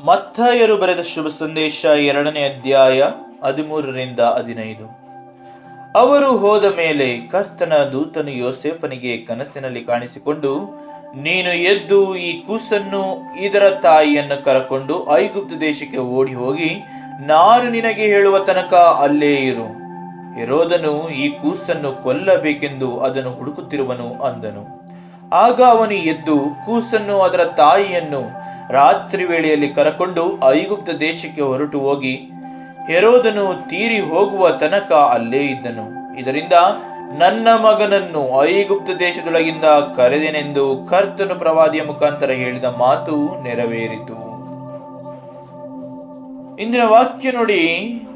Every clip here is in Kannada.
ಮತ್ತಾಯರು ಬರೆದ ಶುಭ ಸಂದೇಶ ಎರಡನೇ ಅಧ್ಯಾಯ ಹದಿಮೂರರಿಂದ ಹದಿನೈದು. ಅವರು ಹೋದ ಮೇಲೆ ಕರ್ತನ ದೂತನು ಯೋಸೆಫನಿಗೆ ಕನಸಿನಲ್ಲಿ ಕಾಣಿಸಿಕೊಂಡು, ನೀನು ಎದ್ದು ಈ ಕೂಸನ್ನು ಇದರ ತಾಯಿಯನ್ನು ಕರಕೊಂಡು ಐಗುಪ್ತ ದೇಶಕ್ಕೆ ಓಡಿ ಹೋಗಿ ನಾನು ನಿನಗೆ ಹೇಳುವ ತನಕ ಅಲ್ಲೇ ಇರು. ಹೆರೋದನು ಈ ಕೂಸನ್ನು ಕೊಲ್ಲಬೇಕೆಂದು ಅದನ್ನು ಹುಡುಕುತ್ತಿರುವನು ಅಂದನು. ಆಗ ಅವನು ಎದ್ದು ಕೂಸನ್ನು ಅದರ ತಾಯಿಯನ್ನು ರಾತ್ರಿ ವೇಳೆಯಲ್ಲಿ ಕರಕೊಂಡು ಐಗುಪ್ತ ದೇಶಕ್ಕೆ ಹೊರಟು ಹೋಗಿ ಹೆರೋದನು ತೀರಿ ಹೋಗುವ ತನಕ ಅಲ್ಲೇ ಇದ್ದನು. ಇದರಿಂದ ನನ್ನ ಮಗನನ್ನು ಐಗುಪ್ತ ದೇಶದೊಳಗಿಂದ ಕರೆದೆನೆಂದು ಕರ್ತನು ಪ್ರವಾದಿಯ ಮುಖಾಂತರ ಹೇಳಿದ ಮಾತು ನೆರವೇರಿತು. ಇಂದಿನ ವಾಕ್ಯ ನೋಡಿ,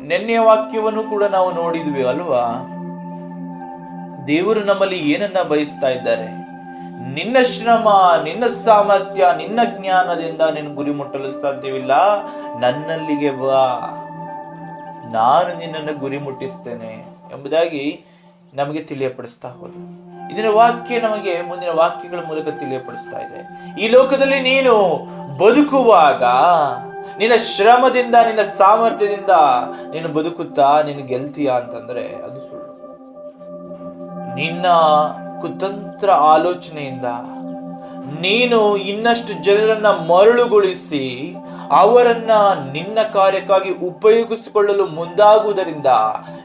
ನೆನ್ನೆಯ ವಾಕ್ಯವನ್ನು ಕೂಡ ನಾವು ನೋಡಿದ್ವಿ ಅಲ್ವಾ? ದೇವರು ನಮ್ಮಲ್ಲಿ ಏನನ್ನ ಬಯಸ್ತಾ ಇದ್ದಾರೆ? ನಿನ್ನ ಶ್ರಮ, ನಿನ್ನ ಸಾಮರ್ಥ್ಯ, ನಿನ್ನ ಜ್ಞಾನದಿಂದ ನಿನ್ನ ಗುರಿ ಮುಟ್ಟಲು ಸಾಧ್ಯವಿಲ್ಲ. ನನ್ನಲ್ಲಿಗೆ ಬಾ. ನಾನು ನಿನ್ನನ್ನು ಗುರಿ ಮುಟ್ಟಿಸ್ತೇನೆ ಎಂಬುದಾಗಿ ನಮಗೆ ತಿಳಿಯಪಡಿಸ್ತಾ ಹೋದರು. ಇದರ ವಾಕ್ಯ ನಮಗೆ ಮುಂದಿನ ವಾಕ್ಯಗಳ ಮೂಲಕ ತಿಳಿಯಪಡಿಸ್ತಾ ಇದೆ. ಈ ಲೋಕದಲ್ಲಿ ನೀನು ಬದುಕುವಾಗ ನಿನ್ನ ಶ್ರಮದಿಂದ, ನಿನ್ನ ಸಾಮರ್ಥ್ಯದಿಂದ ನೀನು ಬದುಕುತ್ತಾ, ನೀನು ಗೆಲ್ತೀಯಾ ಅಂತಂದ್ರೆ ಅದು ಸುಳ್ಳು. ನಿನ್ನ ಕುತಂತ್ರ ಆಲೋಚನೆಯಿಂದ ನೀನು ಇನ್ನಷ್ಟು ಜನರನ್ನ ಮರಳುಗೊಳಿಸಿ ಅವರನ್ನ ನಿನ್ನ ಕಾರ್ಯಕ್ಕಾಗಿ ಉಪಯೋಗಿಸಿಕೊಳ್ಳಲು ಮುಂದಾಗುವುದರಿಂದ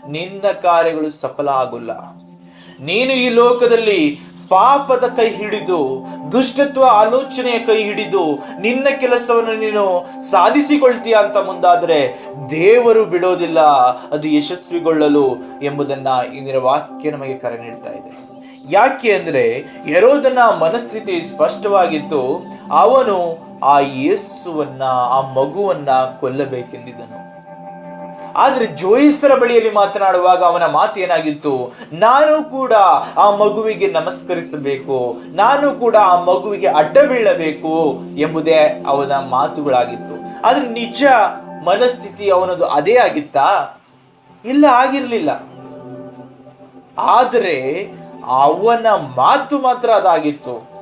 ನಿನ್ನ ಕಾರ್ಯಗಳು ಸಫಲ ಆಗುಲ್ಲ ನೀನು ಈ ಲೋಕದಲ್ಲಿ ಪಾಪದ ಕೈ ಹಿಡಿದು, ದುಷ್ಟತ್ವ ಆಲೋಚನೆಯ ಕೈ ಹಿಡಿದು ನಿನ್ನ ಕೆಲಸವನ್ನು ನೀನು ಸಾಧಿಸಿಕೊಳ್ತೀಯ ಅಂತ ಮುಂದಾದರೆ ದೇವರು ಬಿಡೋದಿಲ್ಲ, ಅದು ಯಶಸ್ವಿಗೊಳ್ಳಲು ಎಂಬುದನ್ನ ಇಂದಿನ ವಾಕ್ಯ ನಮಗೆ ಕರೆ ನೀಡ್ತಾ ಇದೆ. ಯಾಕೆ ಅಂದರೆ ಯರೋದನ ಮನಸ್ಥಿತಿ ಸ್ಪಷ್ಟವಾಗಿತ್ತು ಅವನು ಆ ಯೇಸುವನ್ನ, ಆ ಮಗುವನ್ನ ಕೊಲ್ಲಬೇಕೆಂದಿದ್ದನು. ಆದರೆ ಜೋಯಿಸರ ಬಳಿಯಲ್ಲಿ ಮಾತನಾಡುವಾಗ ಅವನ ಮಾತು ಏನಾಗಿತ್ತು? ನಾನು ಕೂಡ ಆ ಮಗುವಿಗೆ ನಮಸ್ಕರಿಸಬೇಕು, ನಾನು ಕೂಡ ಆ ಮಗುವಿಗೆ ಅಡ್ಡ ಬೀಳಬೇಕು ಎಂಬುದೇ ಅವನ ಮಾತುಗಳಾಗಿತ್ತು. ಆದ್ರೆ ನಿಜ ಮನಸ್ಥಿತಿ ಅವನದು ಅದೇ ಆಗಿತ್ತಾ? ಇಲ್ಲ, ಆಗಿರಲಿಲ್ಲ. ಆದರೆ ಅವನ ಮಾತು ಮಾತ್ರ ಅದಾಗಿತ್ತು.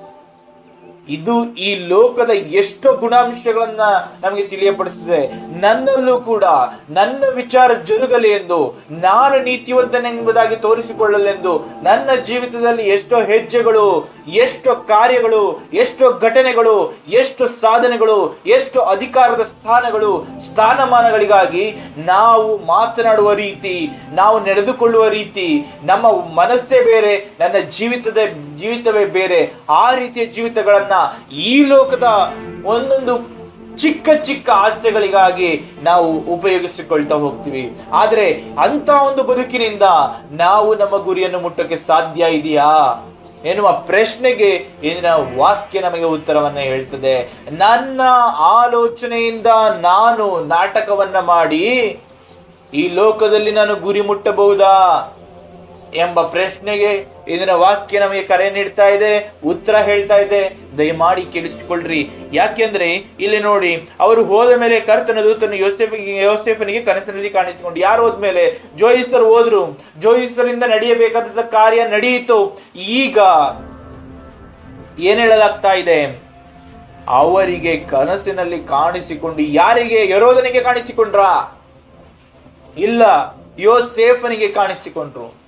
ಇದು ಈ ಲೋಕದ ಎಷ್ಟೋ ಗುಣಾಂಶಗಳನ್ನ ನಮಗೆ ತಿಳಿಯಪಡಿಸ್ತದೆ. ನನ್ನಲ್ಲೂ ಕೂಡ, ನನ್ನ ವಿಚಾರ ಜರುಗಲಿ ಎಂದು, ನಾನು ನೀತಿವಂತನೆಂಬುದಾಗಿ ತೋರಿಸಿಕೊಳ್ಳಲೆಂದು ನನ್ನ ಜೀವಿತದಲ್ಲಿ ಎಷ್ಟೋ ಹೆಜ್ಜೆಗಳು, ಎಷ್ಟೋ ಕಾರ್ಯಗಳು, ಎಷ್ಟೋ ಘಟನೆಗಳು, ಎಷ್ಟು ಸಾಧನೆಗಳು, ಎಷ್ಟು ಅಧಿಕಾರದ ಸ್ಥಾನಗಳು, ಸ್ಥಾನಮಾನಗಳಿಗಾಗಿ ನಾವು ಮಾತನಾಡುವ ರೀತಿ, ನಾವು ನಡೆದುಕೊಳ್ಳುವ ರೀತಿ, ನಮ್ಮ ಮನಸ್ಸೇ ಬೇರೆ, ನನ್ನ ಜೀವಿತದ, ಜೀವಿತವೇ ಬೇರೆ, ಆ ರೀತಿಯ ಜೀವಿತಗಳನ್ನ ಈ ಲೋಕದ ಒಂದೊಂದು ಚಿಕ್ಕ ಚಿಕ್ಕ ಆಸೆಗಳಿಗಾಗಿ ನಾವು ಉಪಯೋಗಿಸಿಕೊಳ್ತಾ ಹೋಗ್ತೀವಿ. ಆದರೆ ಅಂತ ಒಂದು ಬದುಕಿನಿಂದ ನಾವು ನಮ್ಮ ಗುರಿಯನ್ನು ಮುಟ್ಟಕ್ಕೆ ಸಾಧ್ಯ ಇದೆಯಾ? ಎನ್ನುವ ಪ್ರಶ್ನೆಗೆ ಇಂದಿನ ವಾಕ್ಯ ನಮಗೆ ಉತ್ತರವನ್ನ ಹೇಳ್ತದೆ. ನನ್ನ ಆಲೋಚನೆಯಿಂದ ನಾನು ನಾಟಕವನ್ನ ಮಾಡಿ ಈ ಲೋಕದಲ್ಲಿ ನಾನು ಗುರಿ ಮುಟ್ಟಬಹುದಾ? ಎಂಬ ಪ್ರಶ್ನೆಗೆ ಇದರ ವಾಕ್ಯ ನಮಗೆ ಕರೆ ನೀಡ್ತಾ ಇದೆ, ಉತ್ತರ ಹೇಳ್ತಾ ಇದೆ. ದಯಮಾಡಿ ಕೇಳಿಸಿಕೊಳ್ಳ್ರಿ. ಯಾಕೆಂದ್ರೆ ಇಲ್ಲಿ ನೋಡಿ, ಅವರು ಹೋದ ಮೇಲೆ ಕರ್ತನ ದೂತನ ಯೋಸೆಫಿಗೆ, ಯೋಸೆಫನಿಗೆ ಕನಸಿನಲ್ಲಿ ಕಾಣಿಸಿಕೊಂಡು, ಯಾರು ಹೋದ್ಮೇಲೆ ಜೋಯಿಸರು ಹೋದ್ರು. ಜೋಯಿಸರಿಂದ ನಡೆಯಬೇಕಾದ ಕಾರ್ಯ ನಡೆಯಿತು ಈಗ ಏನ್ ಹೇಳಲಾಗ್ತಾ ಇದೆ? ಅವರಿಗೆ ಕನಸಿನಲ್ಲಿ ಕಾಣಿಸಿಕೊಂಡು, ಯಾರಿಗೆ? ಯರೋಧನಿಗೆ ಕಾಣಿಸಿಕೊಂಡ್ರ? ಇಲ್ಲ, ಯೋಸೇಫನಿಗೆ ಕಾಣಿಸಿಕೊಂಡ್ರು.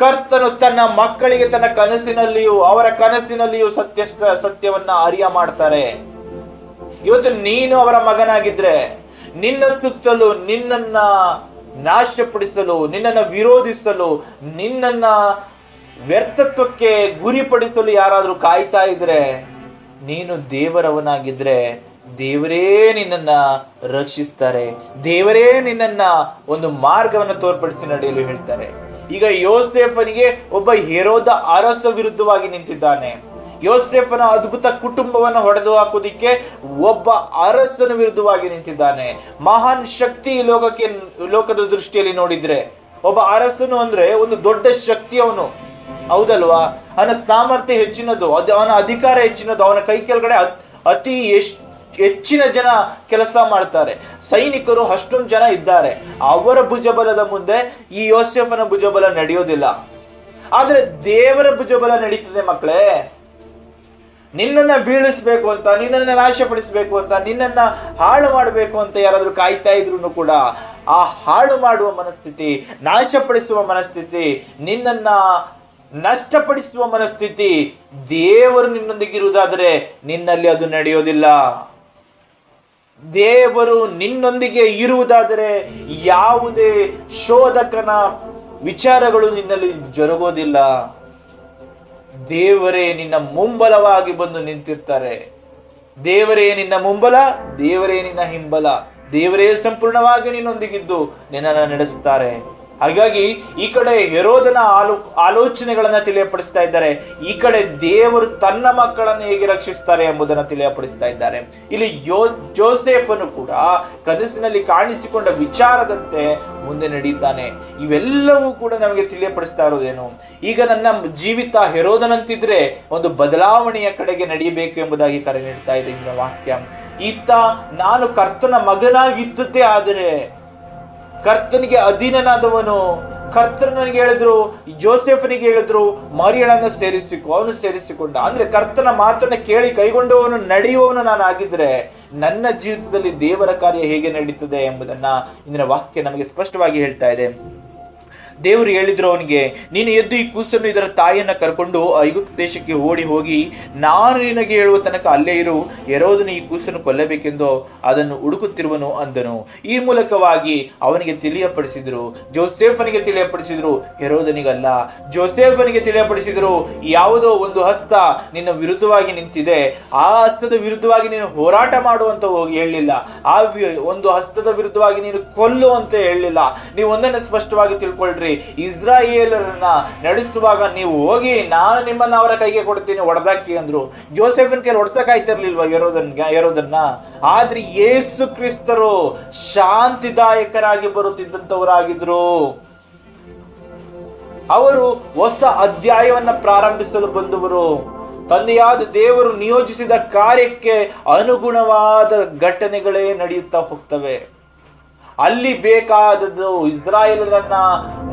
ಕರ್ತನು ತನ್ನ ಮಕ್ಕಳಿಗೆ ತನ್ನ ಕನಸಿನಲ್ಲಿಯೂ ಅವರ ಕನಸಿನಲ್ಲಿಯೂ ಸತ್ಯ ಸತ್ಯವನ್ನ ಅರಿಯ ಮಾಡ್ತಾರೆ. ಇವತ್ತು ನೀನು ಅವರ ಮಗನಾಗಿದ್ರೆ ನಿನ್ನ ಸುತ್ತಲೂ ನಿನ್ನನ್ನ ನಾಶಪಡಿಸಲು, ನಿನ್ನನ್ನು ವಿರೋಧಿಸಲು, ನಿನ್ನನ್ನ ವ್ಯರ್ಥತ್ವಕ್ಕೆ ಗುರಿಪಡಿಸಲು ಯಾರಾದರೂ ಕಾಯ್ತಾ ಇದ್ರೆ, ನೀನು ದೇವರವನಾಗಿದ್ರೆ ದೇವರೇ ನಿನ್ನನ್ನ ರಕ್ಷಿಸ್ತಾರೆ. ದೇವರೇ ನಿನ್ನನ್ನ ಒಂದು ಮಾರ್ಗವನ್ನು ತೋರ್ಪಡಿಸಿ ನಡೆಯಲು ಹೇಳ್ತಾರೆ. ಈಗ ಯೋಸೆಫನಿಗೆ ಒಬ್ಬ ಹೆರೋದ ಅರಸ ವಿರುದ್ಧವಾಗಿ ನಿಂತಿದ್ದಾನೆ. ಯೋಸೆಫನ ಅದ್ಭುತ ಕುಟುಂಬವನ್ನು ಹೊಡೆದು ಹಾಕುವುದಕ್ಕೆ ಒಬ್ಬ ಅರಸನ ವಿರುದ್ಧವಾಗಿ ನಿಂತಿದ್ದಾನೆ. ಮಹಾನ್ ಶಕ್ತಿ ಲೋಕಕ್ಕೆ, ಲೋಕದ ದೃಷ್ಟಿಯಲ್ಲಿ ನೋಡಿದ್ರೆ. ಒಬ್ಬ ಅರಸನು ಅಂದ್ರೆ ಒಂದು ದೊಡ್ಡ ಶಕ್ತಿ ಅವನು. ಹೌದಲ್ವಾ? ಅವನ ಸಾಮರ್ಥ್ಯ ಹೆಚ್ಚಿನದು, ಅದು ಅವನ ಅಧಿಕಾರ ಹೆಚ್ಚಿನದು, ಅವನ ಕೈ ಕೆಳಗಡೆ ಅತಿ ಎಷ್ಟ್ ಹೆಚ್ಚಿನ ಜನ ಕೆಲಸ ಮಾಡ್ತಾರೆ. ಸೈನಿಕರು ಅಷ್ಟೊಂದು ಜನ ಇದ್ದಾರೆ. ಅವರ ಭುಜಬಲದ ಮುಂದೆ ಈ ಯೋಸೆಫನ ಭುಜಬಲ ನಡೆಯೋದಿಲ್ಲ. ಆದರೆ ದೇವರ ಭುಜಬಲ ನಡೀತದೆ ಮಕ್ಕಳೇ. ನಿನ್ನನ್ನ ಬೀಳಿಸ್ಬೇಕು ಅಂತ, ನಿನ್ನನ್ನ ನಾಶಪಡಿಸ್ಬೇಕು ಅಂತ, ನಿನ್ನನ್ನ ಹಾಳು ಮಾಡಬೇಕು ಅಂತ ಯಾರಾದರೂ ಕಾಯ್ತಾ ಇದ್ರು ಕೂಡ ಆ ಹಾಳು ಮಾಡುವ ಮನಸ್ಥಿತಿ, ನಾಶಪಡಿಸುವ ಮನಸ್ಥಿತಿ, ನಿನ್ನನ್ನ ನಷ್ಟಪಡಿಸುವ ಮನಸ್ಥಿತಿ ದೇವರು ನಿನ್ನೊಂದಿಗೆ ಇರುವುದಾದರೆ ನಿನ್ನಲ್ಲಿ ಅದು ನಡೆಯೋದಿಲ್ಲ. ದೇವರು ನಿನ್ನೊಂದಿಗೆ ಇರುವುದಾದರೆ ಯಾವುದೇ ಶೋಧಕನ ವಿಚಾರಗಳು ನಿನ್ನಲ್ಲಿ ಜರುಗೋದಿಲ್ಲ. ದೇವರೇ, ನಿನ್ನ ಮುಂಬಲವಾಗಿ ಬಂದು ನಿಂತಿರ್ತಾರೆ. ದೇವರೇ, ನಿನ್ನ ಮುಂಬಲ, ದೇವರೇ, ನಿನ್ನ ಹಿಂಬಲ. ದೇವರೇ, ಸಂಪೂರ್ಣವಾಗಿ ನಿನ್ನೊಂದಿಗಿದ್ದು ನಿನ್ನನ್ನು ನಡೆಸ್ತಾರೆ. ಹಾಗಾಗಿ ಈ ಕಡೆ ಹೆರೋದನ ಆಲೋ, ಆಲೋಚನೆಗಳನ್ನ ತಿಳಿಯಪಡಿಸ್ತಾ ಇದ್ದಾರೆ. ಈ ಕಡೆ ದೇವರು ತನ್ನ ಮಕ್ಕಳನ್ನು ಹೇಗೆ ರಕ್ಷಿಸ್ತಾರೆ ಎಂಬುದನ್ನು ತಿಳಿಯಪಡಿಸ್ತಾ ಇದ್ದಾರೆ. ಇಲ್ಲಿ ಯೋ, ಜೋಸೆಫನು ಕೂಡ ಕನಸಿನಲ್ಲಿ ಕಾಣಿಸಿಕೊಂಡ ವಿಚಾರದಂತೆ ಮುಂದೆ ನಡೀತಾನೆ. ಇವೆಲ್ಲವೂ ಕೂಡ ನಮಗೆ ತಿಳಿಯಪಡಿಸ್ತಾ ಇರೋದೇನು ಈಗ ನನ್ನ ಜೀವಿತ ಹೆರೋದನಂತಿದ್ರೆ ಒಂದು ಬದಲಾವಣೆಯ ಕಡೆಗೆ ನಡೆಯಬೇಕು ಎಂಬುದಾಗಿ ಕರೆ ನೀಡ್ತಾ ಇದೆ ಇಂದಿನ ವಾಕ್ಯ. ಈತ, ನಾನು ಕರ್ತನ ಮಗನಾಗಿದ್ದದ್ದೇ ಆದರೆ ಕರ್ತನಿಗೆ ಅಧೀನನಾದವನು. ಕರ್ತರು ನನಗೆ ಹೇಳಿದ್ರು, ಜೋಸೆಫನಿಗೆ ಹೇಳಿದ್ರು, ಮರಿಯಳನ್ನ ಸೇರಿಸಿಕೊ, ಅವನು ಸೇರಿಸಿಕೊಂಡ. ಅಂದ್ರೆ ಕರ್ತನ ಮಾತನ್ನ ಕೇಳಿ ಕೈಗೊಂಡವನು, ನಡೆಯುವವನು ನಾನು ಆಗಿದ್ರೆ ನನ್ನ ಜೀವಿತದಲ್ಲಿ ದೇವರ ಕಾರ್ಯ ಹೇಗೆ ನಡೀತದೆ ಎಂಬುದನ್ನ ಇಂದಿನ ವಾಕ್ಯ ನಮಗೆ ಸ್ಪಷ್ಟವಾಗಿ ಹೇಳ್ತಾ ಇದೆ. ದೇವರು ಹೇಳಿದ್ರು ಅವನಿಗೆ, ನೀನು ಎದ್ದು ಈ ಕೂಸನ್ನು ಇದರ ತಾಯಿಯನ್ನು ಕರ್ಕೊಂಡು ಐಗುಪ್ತ ದೇಶಕ್ಕೆ ಓಡಿ ಹೋಗಿ, ನಾನು ನಿನಗೆ ಹೇಳುವ ತನಕ ಅಲ್ಲೇ ಇರು ಎರೋದನು ಈ ಕೂಸನ್ನು ಕೊಲ್ಲಬೇಕೆಂದು ಅದನ್ನು ಹುಡುಕುತ್ತಿರುವನು ಅಂದನು. ಈ ಮೂಲಕವಾಗಿ ಅವನಿಗೆ ತಿಳಿಯಪಡಿಸಿದ್ರು. ಜೋಸೆಫನಿಗೆ ತಿಳಿಯಪಡಿಸಿದ್ರು, ಹೆರೋದನಿಗಲ್ಲ. ಜೋಸೆಫನಿಗೆ ತಿಳಿಯಪಡಿಸಿದ್ರು, ಯಾವುದೋ ಒಂದು ಹಸ್ತ ನಿನ್ನ ವಿರುದ್ಧವಾಗಿ ನಿಂತಿದೆ. ಆ ಹಸ್ತದ ವಿರುದ್ಧವಾಗಿ ನೀನು ಹೋರಾಟ ಮಾಡುವಂತ ಹೋಗಿ ಹೇಳಲಿಲ್ಲ. ಆ ಒಂದು ಹಸ್ತದ ವಿರುದ್ಧವಾಗಿ ನೀನು ಕೊಲ್ಲು ಅಂತ ಹೇಳಲಿಲ್ಲ. ನೀವು ಒಂದನ್ನು ಸ್ಪಷ್ಟವಾಗಿ ತಿಳ್ಕೊಳ್ರಿ. ಇಸ್ರಾಯೇಲರನ್ನ ನಡೆಸುವಾಗ ನೀವು ಹೋಗಿ, ನಾನು ನಿಮ್ಮನ್ನ ಅವರ ಕೈಗೆ ಕೊಡ್ತೀನಿ ಹೊಡೆದಾಕಿ ಅಂದ್ರು. ಜೋಸೆಫಿನ ಕೈಲಿ ಹೊಡ್ಸಕ್ಕಾಯ್ತಿರ್ಲಿಲ್ವಾ ಯರೋದನ್ಗೆ, ಯರೋದನ್ನ? ಆದ್ರೆ ಯೇಸು ಕ್ರಿಸ್ತರು ಶಾಂತಿದಾಯಕರಾಗಿ ಬರುತ್ತಿದ್ದಂಥವರಾಗಿದ್ರು. ಅವರು ಹೊಸ ಅಧ್ಯಾಯವನ್ನ ಪ್ರಾರಂಭಿಸಲು ಬಂದವರು. ತಂದೆಯಾದ ದೇವರು ನಿಯೋಜಿಸಿದ ಕಾರ್ಯಕ್ಕೆ ಅನುಗುಣವಾದ ಘಟನೆಗಳೇ ನಡೆಯುತ್ತಾ ಹೋಗ್ತವೆ. ಅಲ್ಲಿ ಬೇಕಾದದ್ದು ಇಸ್ರಾಯೇಲರನ್ನ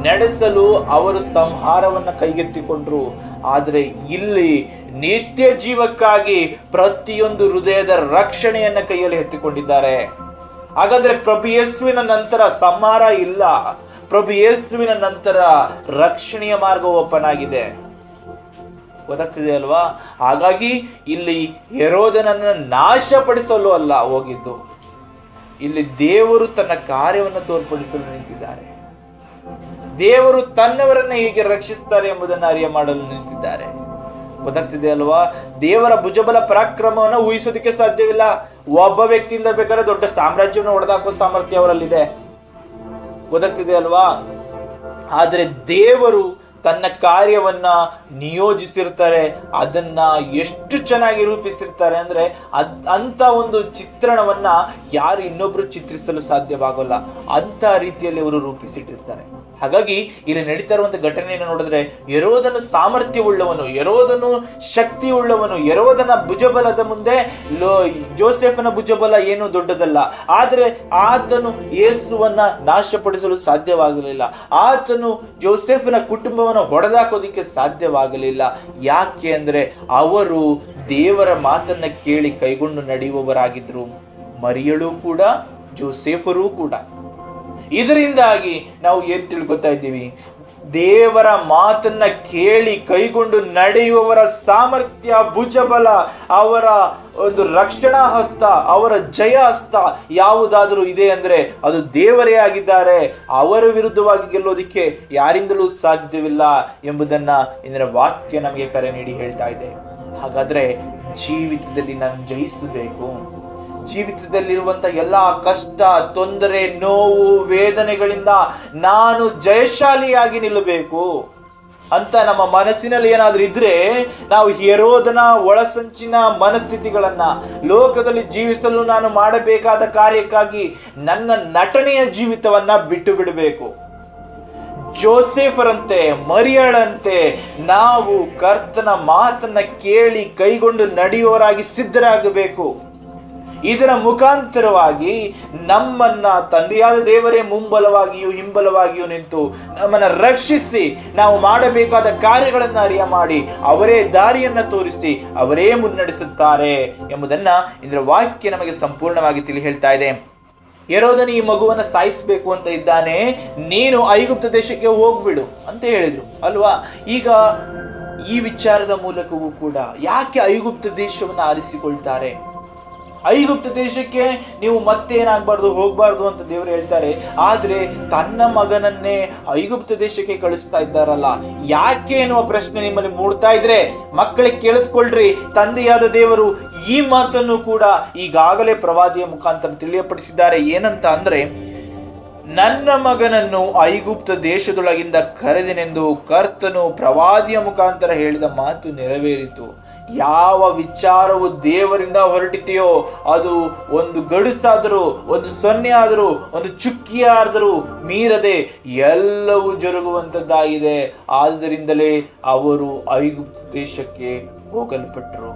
ನಡೆಸಲು ಅವರು ಸಂಹಾರವನ್ನ ಕೈಗೆತ್ತಿಕೊಂಡ್ರು. ಆದರೆ ಇಲ್ಲಿ ನಿತ್ಯ ಜೀವಕ್ಕಾಗಿ ಪ್ರತಿಯೊಂದು ಹೃದಯದ ರಕ್ಷಣೆಯನ್ನು ಕೈಯಲ್ಲಿ ಎತ್ತಿಕೊಂಡಿದ್ದಾರೆ. ಹಾಗಾದರೆ ಪ್ರಭು ಯೇಸುವಿನ ನಂತರ ಸಂಹಾರ ಇಲ್ಲ. ಪ್ರಭು ಯೇಸುವಿನ ನಂತರ ರಕ್ಷಣೆಯ ಮಾರ್ಗ ಓಪನ್ ಆಗಿದೆ. ಗೊತ್ತಾಗ್ತಿದೆ ಅಲ್ವಾ? ಹಾಗಾಗಿ ಇಲ್ಲಿ ಎರೋದನನ್ನ ನಾಶಪಡಿಸಲು ಅಲ್ಲ, ಹೋಗಿದ್ದು. ಇಲ್ಲಿ ದೇವರು ತನ್ನ ಕಾರ್ಯವನ್ನು ತೋರ್ಪಡಿಸಲು ನಿಂತಿದ್ದಾರೆ. ದೇವರು ತನ್ನವರನ್ನ ಹೇಗೆ ರಕ್ಷಿಸ್ತಾರೆ ಎಂಬುದನ್ನು ಅರಿಯ ಮಾಡಲು ನಿಂತಿದ್ದಾರೆ. ಗೊತ್ತಾಗ್ತಿದೆ ಅಲ್ವಾ? ದೇವರ ಭುಜಬಲ ಪರಾಕ್ರಮವನ್ನು ಊಹಿಸೋದಕ್ಕೆ ಸಾಧ್ಯವಿಲ್ಲ. ಒಬ್ಬ ವ್ಯಕ್ತಿಯಿಂದ ಬೇಕಾದ್ರೆ ದೊಡ್ಡ ಸಾಮ್ರಾಜ್ಯವನ್ನು ಹೊಡೆದಾಕುವ ಸಾಮರ್ಥ್ಯ ಅವರಲ್ಲಿದೆ. ಗೊತ್ತಾಗ್ತಿದೆ ಅಲ್ವಾ? ಆದರೆ ದೇವರು ತನ್ನ ಕಾರ್ಯವನ್ನ ನಿಯೋಜಿಸಿರ್ತಾರೆ, ಅದನ್ನ ಎಷ್ಟು ಚೆನ್ನಾಗಿ ರೂಪಿಸಿರ್ತಾರೆ ಅಂದ್ರೆ ಅದ್, ಅಂತ ಒಂದು ಚಿತ್ರಣವನ್ನ ಯಾರು ಇನ್ನೊಬ್ರು ಚಿತ್ರಿಸಲು ಸಾಧ್ಯವಾಗಲ್ಲ. ಅಂತ ರೀತಿಯಲ್ಲಿ ಅವರು ರೂಪಿಸಿಟ್ಟಿರ್ತಾರೆ. ಹಾಗಾಗಿ ಇಲ್ಲಿ ನಡೀತಾ ಇರುವಂತಹ ಘಟನೆಯನ್ನು ನೋಡಿದ್ರೆ ಯರೋದನ ಸಾಮರ್ಥ್ಯವುಳ್ಳವನು ಯರೋದನು ಶಕ್ತಿ ಉಳ್ಳವನು ಯರೋದನ ಭುಜಬಲದ ಮುಂದೆ ಲೋ ಜೋಸೆಫನ ಭುಜಬಲ ಏನು ದೊಡ್ಡದಲ್ಲ. ಆದರೆ ಆತನು ಯೇಸುವನ್ನ ನಾಶಪಡಿಸಲು ಸಾಧ್ಯವಾಗಲಿಲ್ಲ. ಆತನು ಜೋಸೆಫನ ಕುಟುಂಬವನ್ನು ಹೊಡೆದಾಕೋದಿಕ್ಕೆ ಸಾಧ್ಯವಾಗಲಿಲ್ಲ. ಯಾಕೆ ಅಂದ್ರೆ ಅವರು ದೇವರ ಮಾತನ್ನ ಕೇಳಿ ಕೈಗೊಂಡು ನಡೆಯುವವರಾಗಿದ್ರು. ಮರಿಯಳು ಕೂಡ, ಜೋಸೆಫರೂ ಕೂಡ. ಇದರಿಂದಾಗಿ ನಾವು ಏನು ತಿಳ್ಕೊತಾ ಇದ್ದೀವಿ? ದೇವರ ಮಾತನ್ನ ಕೇಳಿ ಕೈಗೊಂಡು ನಡೆಯುವವರ ಸಾಮರ್ಥ್ಯ, ಭುಜಬಲ, ಅವರ ಒಂದು ರಕ್ಷಣಾ ಹಸ್ತ, ಅವರ ಜಯ ಹಸ್ತ ಯಾವುದಾದರೂ ಇದೆ ಅಂದರೆ ಅದು ದೇವರೇ ಆಗಿದ್ದಾರೆ. ಅವರ ವಿರುದ್ಧವಾಗಿ ಗೆಲ್ಲೋದಿಕ್ಕೆ ಯಾರಿಂದಲೂ ಸಾಧ್ಯವಿಲ್ಲ ಎಂಬುದನ್ನು ಇಂದಿನ ವಾಕ್ಯ ನಮಗೆ ಕರೆ ನೀಡಿ ಹೇಳ್ತಾ ಇದೆ. ಹಾಗಾದರೆ ಜೀವಿತದಲ್ಲಿ ನಾನು ಜಯಿಸಬೇಕು. ಜೀವಿತದಲ್ಲಿರುವಂತ ಎಲ್ಲ ಕಷ್ಟ, ತೊಂದರೆ, ನೋವು, ವೇದನೆಗಳಿಂದ ನಾನು ಜಯಶಾಲಿಯಾಗಿ ನಿಲ್ಲಬೇಕು ಅಂತ ನಮ್ಮ ಮನಸ್ಸಿನಲ್ಲಿ ಏನಾದರೂ ಇದ್ರೆ ನಾವು ಹೆರೋದನ, ಒಳಸಂಚಿನ ಮನಸ್ಥಿತಿಗಳನ್ನ, ಲೋಕದಲ್ಲಿ ಜೀವಿಸಲು ನಾನು ಮಾಡಬೇಕಾದ ಕಾರ್ಯಕ್ಕಾಗಿ ನನ್ನ ನಟನೆಯ ಜೀವಿತವನ್ನ ಬಿಟ್ಟು ಬಿಡಬೇಕು. ಜೋಸೆಫರಂತೆ, ಮರಿಯಳಂತೆ ನಾವು ಕರ್ತನ ಮಾತನ್ನ ಕೇಳಿ ಕೈಗೊಂಡು ನಡೆಯುವವರಾಗಿ ಸಿದ್ಧರಾಗಬೇಕು. ಇದರ ಮುಖಾಂತರವಾಗಿ ನಮ್ಮನ್ನ ತಂದೆಯಾದ ದೇವರೇ ಮುಂಬಲವಾಗಿಯೂ ಹಿಂಬಲವಾಗಿಯೂ ನಿಂತು ನಮ್ಮನ್ನ ರಕ್ಷಿಸಿ ನಾವು ಮಾಡಬೇಕಾದ ಕಾರ್ಯಗಳನ್ನು ಅರಿಯ ಮಾಡಿ ಅವರೇ ದಾರಿಯನ್ನು ತೋರಿಸಿ ಅವರೇ ಮುನ್ನಡೆಸುತ್ತಾರೆ ಎಂಬುದನ್ನ ಇದರ ವಾಕ್ಯ ನಮಗೆ ಸಂಪೂರ್ಣವಾಗಿ ತಿಳಿ ಹೇಳ್ತಾ ಇದೆ. ಎರೋದನ ಈ ಮಗುವನ್ನ ಸಾಯಿಸಬೇಕು ಅಂತ ಇದ್ದಾನೆ, ನೀನು ಐಗುಪ್ತ ದೇಶಕ್ಕೆ ಹೋಗ್ಬಿಡು ಅಂತ ಹೇಳಿದ್ರು. ಅಲ್ವಾ? ಈಗ ಈ ವಿಚಾರದ ಮೂಲಕವೂ ಕೂಡ ಯಾಕೆ ಐಗುಪ್ತ ದೇಶವನ್ನು ಆರಿಸಿಕೊಳ್ತಾರೆ? ಐಗುಪ್ತ ದೇಶಕ್ಕೆ ನೀವು ಮತ್ತೆ ಮತ್ತೇನಾಗಬಾರ್ದು ಹೋಗಬಾರ್ದು ಅಂತ ದೇವರು ಹೇಳ್ತಾರೆ. ಆದ್ರೆ ತನ್ನ ಮಗನನ್ನೇ ಐಗುಪ್ತ ದೇಶಕ್ಕೆ ಕಳಿಸ್ತಾ ಇದ್ದಾರಲ್ಲ, ಯಾಕೆ ಎನ್ನುವ ಪ್ರಶ್ನೆ ನಿಮ್ಮಲ್ಲಿ ಮೂಡ್ತಾ ಇದ್ರೆ ಮಕ್ಕಳಿಗೆ ಕೇಳಿಸ್ಕೊಳ್ರಿ. ತಂದೆಯಾದ ದೇವರು ಈ ಮಾತನ್ನು ಕೂಡ ಈಗಾಗಲೇ ಪ್ರವಾದಿಯ ಮುಖಾಂತರ ತಿಳಿಯಪಡಿಸಿದ್ದಾರೆ. ಏನಂತ ಅಂದ್ರೆ, ನನ್ನ ಮಗನನ್ನು ಐಗುಪ್ತ ದೇಶದೊಳಗಿಂದ ಕರೆದೆನೆಂದು ಕರ್ತನು ಪ್ರವಾದಿಯ ಮುಖಾಂತರ ಹೇಳಿದ ಮಾತು ನೆರವೇರಿತು. ಯಾವ ವಿಚಾರವು ದೇವರಿಂದ ಹೊರಟಿದೆಯೋ ಅದು ಒಂದು ಗಡುಸಾದರೂ, ಒಂದು ಸೊನ್ನೆ ಆದರೂ ಒಂದು ಚುಕ್ಕಿ ಆದರೂ ಮೀರದೆ ಎಲ್ಲವೂ ಜರುಗುವಂಥದ್ದಾಗಿದೆ. ಆದ್ದರಿಂದಲೇ ಅವರು ಐಗುಪ್ತ ದೇಶಕ್ಕೆ ಹೋಗಲ್ಪಟ್ಟರು.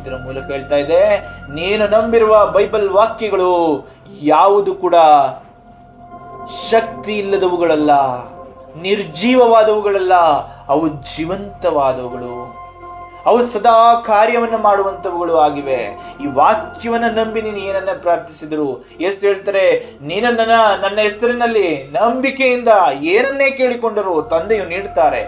ಇದರ ಮೂಲಕ ಹೇಳ್ತಾ ಇದೆ, ನೀನು ನಂಬಿರುವ ಬೈಬಲ್ ವಾಕ್ಯಗಳು ಯಾವುದು ಕೂಡ ಶಕ್ತಿ ಇಲ್ಲದವುಗಳಲ್ಲ ನಿರ್ಜೀವವಾದವುಗಳಲ್ಲ, ಅವು ಜೀವಂತವಾದವುಗಳು. ಅವು ಸದಾ ಕಾರ್ಯವನ್ನು ಮಾಡುವಂಥವುಗಳು ಆಗಿವೆ. ಈ ವಾಕ್ಯವನ್ನು ನಂಬಿ ನೀನು ಏನನ್ನ ಪ್ರಾರ್ಥಿಸಿದ್ರು? ಎಷ್ಟು ಹೇಳ್ತಾರೆ, ನೀನು ನನ್ನ ಹೆಸರಿನಲ್ಲಿ ನಂಬಿಕೆಯಿಂದ ಏನನ್ನೇ ಕೇಳಿಕೊಂಡರು ತಂದೆಯು ನೀಡ್ತಾರೆ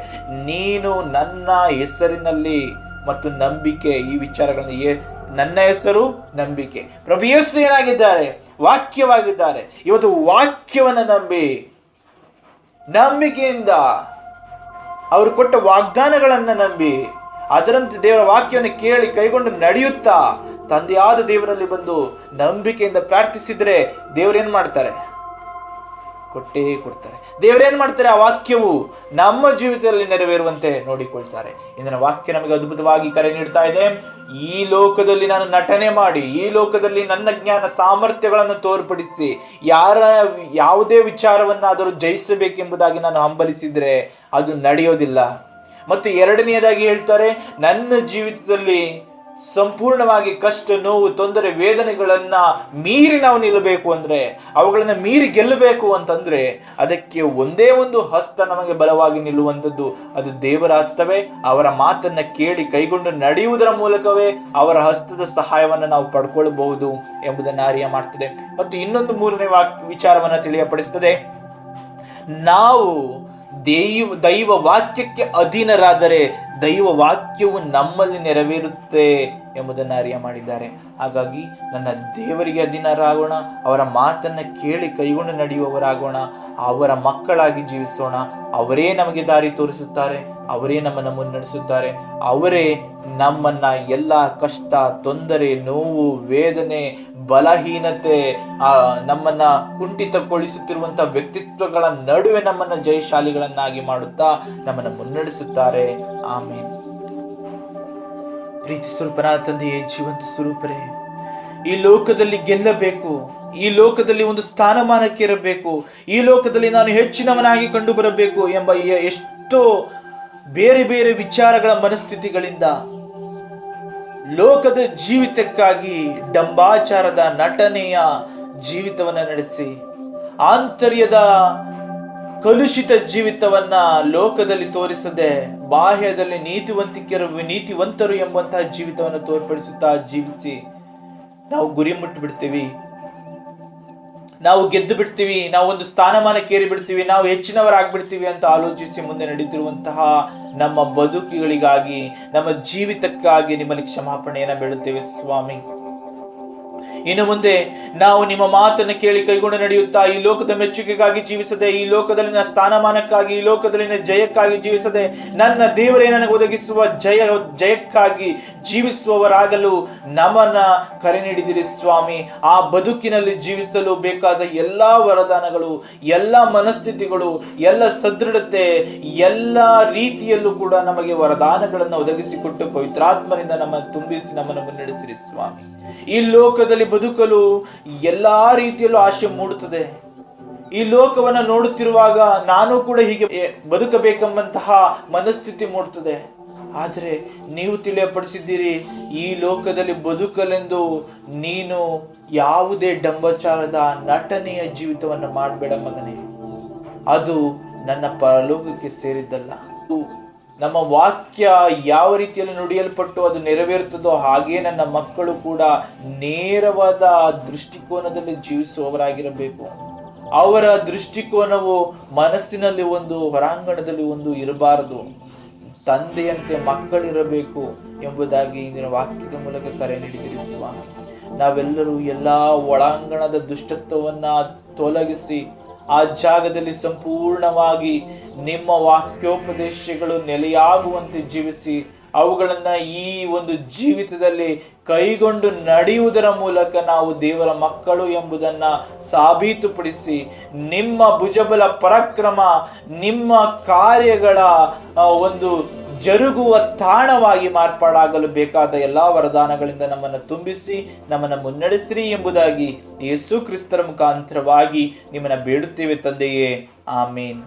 ನೀನು ನನ್ನ ಹೆಸರಿನಲ್ಲಿ ಮತ್ತು ನಂಬಿಕೆ, ಈ ವಿಚಾರಗಳನ್ನು ಏ, ನನ್ನ ಹೆಸರು, ನಂಬಿಕೆ. ಪ್ರಭು ಯೇಸು ಏನಾಗಿದ್ದಾರೆ? ವಾಕ್ಯವಾಗಿದ್ದಾರೆ. ಇವತ್ತು ವಾಕ್ಯವನ್ನು ನಂಬಿ, ನಂಬಿಕೆಯಿಂದ ಅವರು ಕೊಟ್ಟ ವಾಗ್ದಾನಗಳನ್ನು ನಂಬಿ ಅದರಂತೆ ದೇವರ ವಾಕ್ಯವನ್ನು ಕೇಳಿ ಕೈಗೊಂಡು ನಡೆಯುತ್ತಾ ತಂದೆಯಾದ ದೇವರಲ್ಲಿ ಬಂದು ನಂಬಿಕೆಯಿಂದ ಪ್ರಾರ್ಥಿಸಿದ್ರೆ ದೇವರೇನು ಮಾಡ್ತಾರೆ? ಕೊಟ್ಟೇ ಕೊಡ್ತಾರೆ. ದೇವರೇನು ಮಾಡ್ತಾರೆ? ಆ ವಾಕ್ಯವು ನಮ್ಮ ಜೀವಿತದಲ್ಲಿ ನೆರವೇರುವಂತೆ ನೋಡಿಕೊಳ್ತಾರೆ. ಇಂದಿನ ವಾಕ್ಯ ನಮಗೆ ಅದ್ಭುತವಾಗಿ ಕರೆ ನೀಡ್ತಾ ಇದೆ. ಈ ಲೋಕದಲ್ಲಿ ನಾನು ನಟನೆ ಮಾಡಿ, ಈ ಲೋಕದಲ್ಲಿ ನನ್ನ ಜ್ಞಾನ ಸಾಮರ್ಥ್ಯಗಳನ್ನು ತೋರ್ಪಡಿಸಿ, ಯಾರ ಯಾವುದೇ ವಿಚಾರವನ್ನಾದರೂ ಜಯಿಸಬೇಕೆಂಬುದಾಗಿ ನಾನು ಹಂಬಲಿಸಿದರೆ ಅದು ನಡೆಯೋದಿಲ್ಲ. ಮತ್ತು ಎರಡನೆಯದಾಗಿ ಹೇಳ್ತಾರೆ, ನನ್ನ ಜೀವಿತದಲ್ಲಿ ಸಂಪೂರ್ಣವಾಗಿ ಕಷ್ಟ, ನೋವು, ತೊಂದರೆ, ವೇದನೆಗಳನ್ನ ಮೀರಿ ನಾವು ನಿಲ್ಲಬೇಕು ಅಂದ್ರೆ, ಅವುಗಳನ್ನ ಮೀರಿ ಗೆಲ್ಲಬೇಕು ಅಂತಂದ್ರೆ, ಅದಕ್ಕೆ ಒಂದೇ ಒಂದು ಹಸ್ತ ನಮಗೆ ಬಲವಾಗಿ ನಿಲ್ಲುವಂಥದ್ದು, ಅದು ದೇವರ ಹಸ್ತವೇ. ಅವರ ಮಾತನ್ನ ಕೇಳಿ ಕೈಗೊಂಡು ನಡೆಯುವುದರ ಮೂಲಕವೇ ಅವರ ಹಸ್ತದ ಸಹಾಯವನ್ನು ನಾವು ಪಡ್ಕೊಳ್ಬಹುದು ಎಂಬುದನ್ನು ಅರಿಯ ಮಾಡ್ತದೆ. ಮತ್ತು ಇನ್ನೊಂದು ಮೂರನೇ ವಾಕ್ ವಿಚಾರವನ್ನ ತಿಳಿಯಪಡಿಸ್ತದೆ. ನಾವು ದೈವ ದೈವ ವಾಕ್ಯಕ್ಕೆ ಅಧೀನರಾದರೆ ದೈವ ವಾಕ್ಯವು ನಮ್ಮಲ್ಲಿ ನೆರವೇರುತ್ತೆ ಎಂಬುದನ್ನು ಅರಿಯ ಮಾಡಿದ್ದಾರೆ. ಹಾಗಾಗಿ ನನ್ನ ದೇವರಿಗೆ ಅಧೀನರಾಗೋಣ, ಅವರ ಮಾತನ್ನು ಕೇಳಿ ಕೈಗೊಂಡು ನಡೆಯುವವರಾಗೋಣ, ಅವರ ಮಕ್ಕಳಾಗಿ ಜೀವಿಸೋಣ, ಅವರೇ ನಮಗೆ ದಾರಿ ತೋರಿಸುತ್ತಾರೆ. ಅವರೇ ನಮ್ಮನ್ನು ಮುನ್ನಡೆಸುತ್ತಾರೆ. ಅವರೇ ನಮ್ಮನ್ನ ಎಲ್ಲ ಕಷ್ಟ, ತೊಂದರೆ, ನೋವು, ವೇದನೆ, ಬಲಹೀನತೆ ನಮ್ಮನ್ನ ಕುಂಠಿತಗೊಳಿಸುತ್ತಿರುವಂತಹ ವ್ಯಕ್ತಿತ್ವಗಳ ನಡುವೆ ನಮ್ಮನ್ನ ಜಯಶಾಲಿಗಳನ್ನಾಗಿ ಮಾಡುತ್ತಾ ನಮ್ಮನ್ನ ಮುನ್ನಡೆಸುತ್ತಾರೆ. ಆಮೇಲೆ ಪ್ರೀತಿ ಸ್ವರೂಪನಾದ ತಂದೆಯೇ, ಜೀವಂತ ಸ್ವರೂಪರೇ, ಈ ಲೋಕದಲ್ಲಿ ಗೆಲ್ಲಬೇಕು, ಈ ಲೋಕದಲ್ಲಿ ಒಂದು ಸ್ಥಾನಮಾನಕ್ಕೆ ಇರಬೇಕು ಈ ಲೋಕದಲ್ಲಿ ನಾನು ಹೆಚ್ಚಿನವನಾಗಿ ಕಂಡು ಬರಬೇಕು ಎಂಬ ಎಷ್ಟೋ ಬೇರೆ ಬೇರೆ ವಿಚಾರಗಳ ಮನಸ್ಥಿತಿಗಳಿಂದ ಲೋಕದ ಜೀವಿತಕ್ಕಾಗಿ ಡಂಬಾಚಾರದ ನಟನೆಯ ಜೀವಿತವನ್ನ ನಡೆಸಿ, ಆಂತರ್ಯದ ಕಲುಷಿತ ಜೀವಿತವನ್ನ ಲೋಕದಲ್ಲಿ ತೋರಿಸದೆ ಬಾಹ್ಯದಲ್ಲಿ ನೀತಿವಂತಿಕೆಯರು ನೀತಿವಂತರು ಎಂಬಂತಹ ಜೀವಿತವನ್ನು ತೋರ್ಪಡಿಸುತ್ತಾ ಜೀವಿಸಿ ನಾವು ಗುರಿ ಮುಟ್ಟಿಬಿಡ್ತೀವಿ ನಾವು ಗೆದ್ದು ಬಿಡ್ತೀವಿ, ನಾವು ಒಂದು ಸ್ಥಾನಮಾನಕ್ಕೇರಿ ಬಿಡ್ತೀವಿ, ನಾವು ಹೆಚ್ಚಿನವರಾಗ್ಬಿಡ್ತೀವಿ ಅಂತ ಆಲೋಚಿಸಿ ಮುಂದೆ ನಡೀತಿರುವಂತಹ ನಮ್ಮ ಬದುಕುಗಳಿಗಾಗಿ, ನಮ್ಮ ಜೀವಿತಕ್ಕಾಗಿ ನಿಮ್ಮಲ್ಲಿ ಕ್ಷಮಾಪಣೆಯನ್ನು ಬೇಡುತ್ತೇವೆ ಸ್ವಾಮಿ. ಇನ್ನು ಮುಂದೆ ನಾವು ನಿಮ್ಮ ಮಾತನ್ನು ಕೇಳಿ ಕೈಗೊಂಡು ನಡೆಯುತ್ತಾ ಈ ಲೋಕದ ಮೆಚ್ಚುಗೆಗಾಗಿ ಜೀವಿಸದೆ, ಈ ಲೋಕದಲ್ಲಿನ ಸ್ಥಾನಮಾನಕ್ಕಾಗಿ, ಈ ಲೋಕದಲ್ಲಿನ ಜಯಕ್ಕಾಗಿ ಜೀವಿಸದೆ, ನನ್ನ ದೇವರೇ ನನಗೆ ಒದಗಿಸುವ ಜಯ, ಜಯಕ್ಕಾಗಿ ಜೀವಿಸುವವರಾಗಲು ನಮನ ಕರೆ ನೀಡಿದಿರಿ ಸ್ವಾಮಿ. ಆ ಬದುಕಿನಲ್ಲಿ ಜೀವಿಸಲು ಬೇಕಾದ ಎಲ್ಲ ವರದಾನಗಳು, ಎಲ್ಲ ಮನಸ್ಥಿತಿಗಳು, ಎಲ್ಲ ಸದೃಢತೆ, ಎಲ್ಲ ರೀತಿಯಲ್ಲೂ ಕೂಡ ನಮಗೆ ವರದಾನಗಳನ್ನು ಒದಗಿಸಿಕೊಟ್ಟು ಪವಿತ್ರಾತ್ಮರಿಂದ ನಮ್ಮನ್ನು ತುಂಬಿಸಿ ನಮ್ಮನ್ನು ಮುನ್ನಡೆಸಿರಿ ಸ್ವಾಮಿ. ಈ ಲೋಕದಲ್ಲಿ ಬದುಕಲು ಎಲ್ಲ ರೀತಿಯಲ್ಲೂ ಆಶೆ ಮೂಡುತ್ತದೆ. ಈ ಲೋಕವನ್ನ ನೋಡುತ್ತಿರುವಾಗ ನಾನು ಕೂಡ ಹೀಗೆ ಬದುಕಬೇಕೆಂಬಂತಹ ಮನಸ್ಥಿತಿ ಮೂಡುತ್ತದೆ. ಆದರೆ ನೀವು ತಿಳಿಯಪಡಿಸಿದ್ದೀರಿ, ಈ ಲೋಕದಲ್ಲಿ ಬದುಕಲೆಂದು ನೀನು ಯಾವುದೇ ಡಂಬಚಾರದ ನಟನೆಯ ಜೀವಿತವನ್ನು ಮಾಡಬೇಡ ಮಗನೇ. ಅದು ನನ್ನ ಪರಲೋಕಕ್ಕೆ ಸೇರಿದ್ದಲ್ಲ. ನಮ್ಮ ವಾಕ್ಯ ಯಾವ ರೀತಿಯಲ್ಲಿ ನುಡಿಯಲ್ಪಟ್ಟು ಅದು ನೆರವೇರುತ್ತದೋ ಹಾಗೆ ನನ್ನ ಮಕ್ಕಳು ಕೂಡ ನೇರವಾದ ದೃಷ್ಟಿಕೋನದಲ್ಲಿ ಜೀವಿಸುವವರಾಗಿರಬೇಕು. ಅವರ ದೃಷ್ಟಿಕೋನವು ಮನಸ್ಸಿನಲ್ಲಿ ಒಂದು, ಹೊರಾಂಗಣದಲ್ಲಿ ಒಂದು ಇರಬಾರದು. ತಂದೆಯಂತೆ ಮಕ್ಕಳಿರಬೇಕು ಎಂಬುದಾಗಿ ಇಂದಿನ ವಾಕ್ಯದ ಮೂಲಕ ಕರೆ ನೀಡಿದಿರಿ ಸ್ವಾಮಿ ನಾವೆಲ್ಲರೂ ಎಲ್ಲ ಒಳಾಂಗಣದ ದುಷ್ಟತ್ವವನ್ನು ತೊಲಗಿಸಿ ಆ ಜಾಗದಲ್ಲಿ ಸಂಪೂರ್ಣವಾಗಿ ನಿಮ್ಮ ವಾಕ್ಯೋಪದೇಶಗಳು ನೆಲೆಯಾಗುವಂತೆ ಜೀವಿಸಿ, ಅವುಗಳನ್ನು ಈ ಒಂದು ಜೀವಿತದಲ್ಲಿ ಕೈಗೊಂಡು ನಡೆಯುವುದರ ಮೂಲಕ ನಾವು ದೇವರ ಮಕ್ಕಳು ಎಂಬುದನ್ನ ಸಾಬೀತುಪಡಿಸಿ, ನಿಮ್ಮ ಭುಜಬಲ ಪರಕ್ರಮ, ನಿಮ್ಮ ಕಾರ್ಯಗಳ ಒಂದು ಜರುಗುವ ತಾಣವಾಗಿ ಮಾರ್ಪಾಡಾಗಲು ಬೇಕಾದ ಎಲ್ಲಾ ವರದಾನಗಳಿಂದ ನಮ್ಮನ್ನು ತುಂಬಿಸಿ, ನಮ್ಮನ್ನು ಮುನ್ನಡೆಸಿರಿ ಎಂಬುದಾಗಿ ಯೇಸು ಕ್ರಿಸ್ತರ ಮುಖಾಂತರವಾಗಿ ನಿಮ್ಮನ್ನು ಬೇಡುತ್ತೇವೆ ತಂದೆಯೇ. ಆಮೇನ್.